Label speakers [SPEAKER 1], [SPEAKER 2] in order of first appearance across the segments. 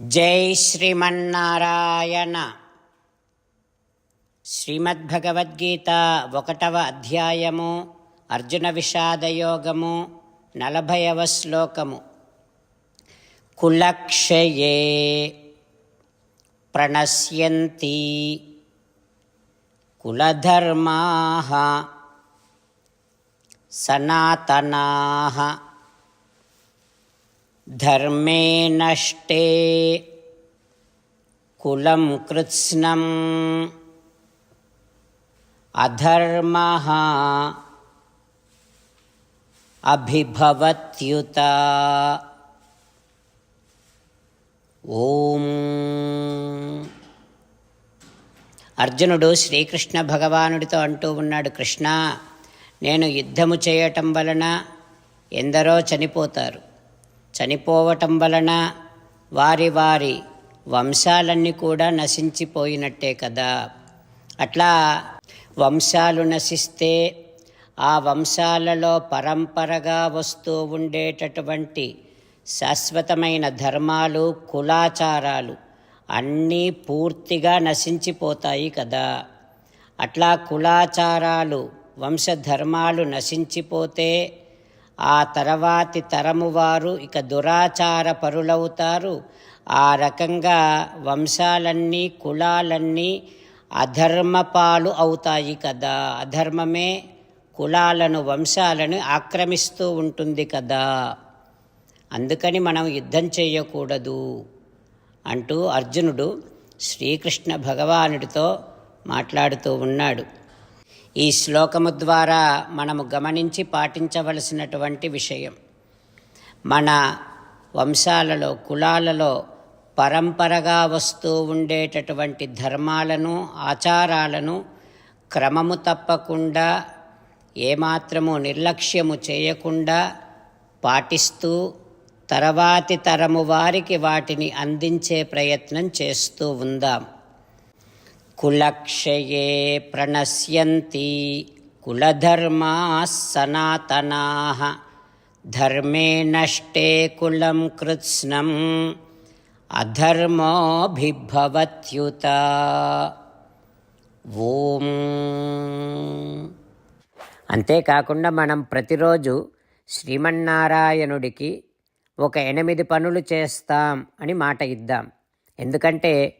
[SPEAKER 1] జై శ్రీమన్నారాయణ. శ్రీమద్భగవద్గీత ఒకటవ అధ్యాయము అర్జున విషాదయోగము నలభైవ శ్లోకము. కులక్షయే ప్రణశ్యంతి కులధర్మా సనాతనా धर्मे नष्टे कुलं कृत्स्नम् अधर्मः अभिभवत्युत ఓం అర్జునుడు శ్రీకృష్ణ భగవానుడితో అంటూ ఉన్నాడు కృష్ణ నేను యుద్ధము చేయటం వలన ఎందరో చనిపోతారు చనిపోవటం వలన వారి వారి వంశాలన్నీ కూడా నశించిపోయినట్టే కదా. అట్లా వంశాలు నశిస్తే ఆ వంశాలలో పరంపరగా వస్తూ ఉండేటటువంటి శాశ్వతమైన ధర్మాలు కులాచారాలు అన్నీ పూర్తిగా నశించిపోతాయి కదా. అట్లా కులాచారాలు వంశధర్మాలు నశించిపోతే ఆ తర్వాతి తరము వారు ఇక దురాచార పరులవుతారు. ఆ రకంగా వంశాలన్నీ కులాలన్నీ అధర్మపాలు అవుతాయి కదా. అధర్మమే కులాలను వంశాలను ఆక్రమిస్తూ ఉంటుంది కదా. అందుకని మనం యుద్ధం చేయకూడదు అంటూ అర్జునుడు శ్రీకృష్ణ భగవానుడితో మాట్లాడుతూ ఉన్నాడు. ఈ శ్లోకము ద్వారా మనము గమనించి పాటించవలసినటువంటి విషయం. మన వంశాలలో కులాలలో పరంపరగా వస్తూ ఉండేటటువంటి ధర్మాలను ఆచారాలను క్రమము తప్పకుండా ఏమాత్రము నిర్లక్ష్యము చేయకుండా పాటిస్తూ తర్వాతి తరము వారికి వాటిని అందించే ప్రయత్నం చేస్తూ ఉందాం. కులక్షయే ప్రణశ్యంతి కులధర్మా సనాతనా ధర్మే నష్టే కులం కృత్స్నం అధర్మోభిభవత్యుత ఓం అంతేకాకుండా మనం ప్రతిరోజు శ్రీమన్నారాయణుడికి ఒక ఎనిమిది పనులు చేస్తాం అని మాట ఇద్దాం. ఎందుకంటే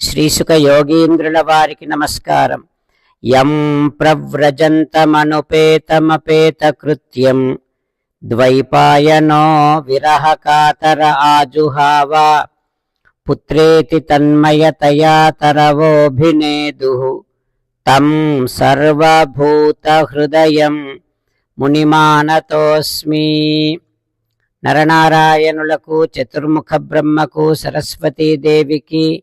[SPEAKER 1] శ్రీసుక యోగీంద్రుల వారికి నమస్కారం. యం ప్రవ్రజంతమనుపేతమపేత కృత్యం ద్వైపాయనో విరహకాతర ఆజుహావ. పుత్రేతి తన్మయతయా తరవోభినేదు. తం సర్వభూతహృదయం మునిమానతోస్మి. నరనారాయణులకు చతుర్ముఖ బ్రహ్మకు సరస్వతీదేవికి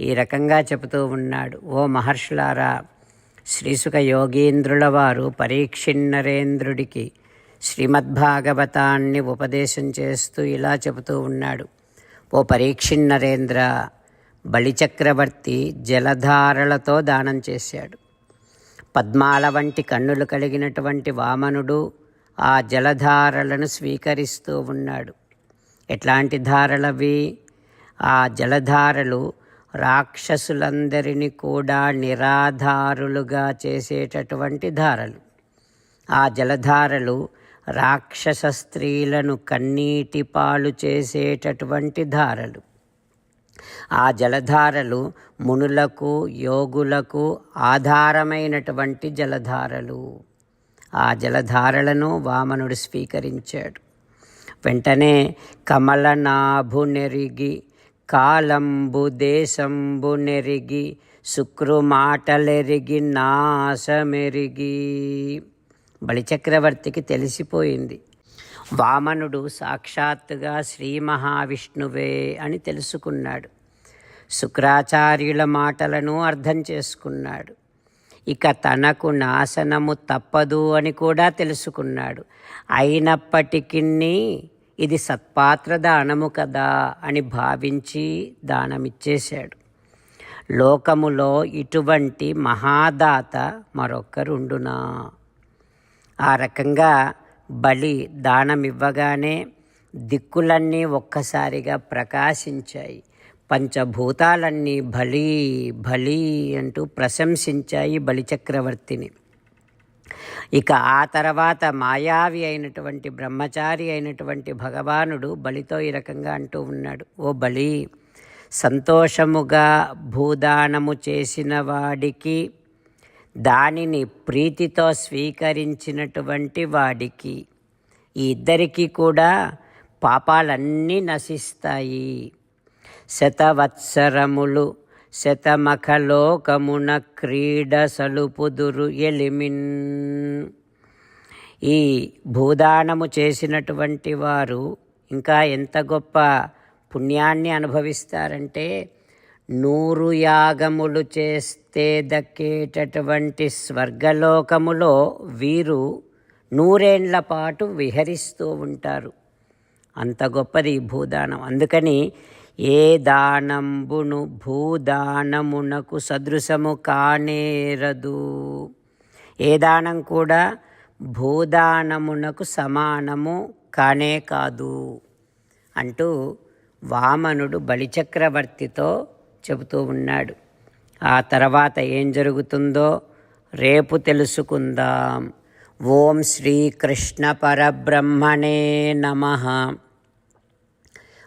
[SPEAKER 1] ఈ రకంగా చెబుతూ ఉన్నాడు. ఓ మహర్షులారా శ్రీసుఖ యోగీంద్రుల వారు పరీక్షిన్నరేంద్రుడికి శ్రీమద్భాగవతాన్ని ఉపదేశం చేస్తూ ఇలా చెబుతూ ఉన్నాడు. ఓ పరీక్షిన్నరేంద్ర బలిచక్రవర్తి జలధారలతో దానం చేశాడు. పద్మాల వంటి కన్నులు కలిగినటువంటి వామనుడు ఆ జలధారలను స్వీకరిస్తూ ఉన్నాడు. ఎట్లాంటి ధారలవి? ఆ జలధారలు రాక్షసులందరినీ కూడా నిరాధారులుగా చేసేటటువంటి ధారలు. ఆ జలధారలు రాక్షస స్త్రీలను కన్నీటి పాలు చేసేటటువంటి ధారలు. ఆ జలధారలు మునులకు యోగులకు ఆధారమైనటువంటి జలధారలు. ఆ జలధారలను వామనుడు స్వీకరించాడు. వెంటనే కమలనాభు నెరిగి కాలంబు దేశంబు నెరిగి శుక్రుమాటలెరిగి నాశమెరిగి. బలిచక్రవర్తికి తెలిసిపోయింది. వామనుడు సాక్షాత్తుగా శ్రీ మహావిష్ణువే అని తెలుసుకున్నాడు. శుక్రాచార్యుల మాటలను అర్థం చేసుకున్నాడు. ఇక తనకు నాశనము తప్పదు అని కూడా తెలుసుకున్నాడు. అయినప్పటికీ ఇది సత్పాత్ర దానము కదా అని భావించి దానమిచ్చేశాడు. లోకములో ఇటువంటి మహాదాత మరొకరుండునా? ఆ రకంగా బలి దానమివ్వగానే దిక్కులన్నీ ఒక్కసారిగా ప్రకాశించాయి. పంచభూతాలన్నీ బలి బలి అంటూ ప్రశంసించాయి బలిచక్రవర్తిని. ఇక ఆ తర్వాత మాయావి అయినటువంటి బ్రహ్మచారి అయినటువంటి భగవానుడు బలితో ఈ రకంగా అంటూ ఉన్నాడు. ఓ బలి సంతోషముగా భూదానము చేసిన వాడికి దానిని ప్రీతితో స్వీకరించినటువంటి వాడికి ఈ ఇద్దరికీ కూడా పాపాలన్నీ నశిస్తాయి. శతవత్సరములు శతమఖలోకమున క్రీడ సలుపుదురు ఎలిమిన్. ఈ భూదానము చేసినటువంటి వారు ఇంకా ఎంత గొప్ప పుణ్యాన్ని అనుభవిస్తారంటే నూరు యాగములు చేస్తే దక్కేటటువంటి స్వర్గలోకములో వీరు నూరేండ్ల పాటు విహరిస్తూ ఉంటారు. అంత గొప్పది ఈ భూదానం. అందుకని ఏ దానంబును భూదానమునకు సదృశము కానేరదు. ఏ దానం కూడా భూదానమునకు సమానము కానే కాదు అంటూ వామనుడు బలిచక్రవర్తితో చెబుతూ ఉన్నాడు. ఆ తర్వాత ఏం జరుగుతుందో రేపు తెలుసుకుందాం. ఓం శ్రీకృష్ణ పరబ్రహ్మణే నమ.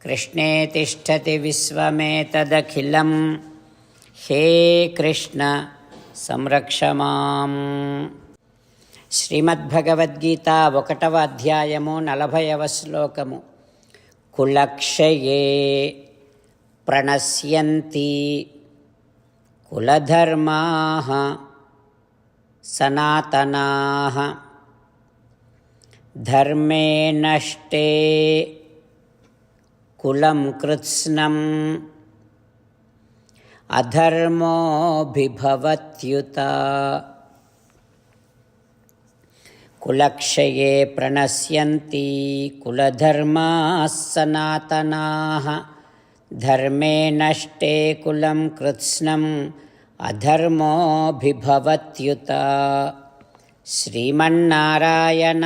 [SPEAKER 1] कृष्णे तिष्ठति विश्वमेतदखिलं हे कृष्ण సంరక్ష మాం శ్రీమద్భగవద్గీత ఒకటవ అధ్యాయము నలభైవ శ్లోకము కులక్షయే ప్రణశ్యంతి కులధర్మా సనాతనా ధర్మే నష్టే కులం కృత్స్నం అధర్మోభిభవత్యుత కులక్షయే ప్రణశ్యంతి కులధర్మా సనాతనా ధర్మే నష్టే కులం కృత్స్నం అధర్మోభిభవత్యుత శ్రీమన్నారాయణ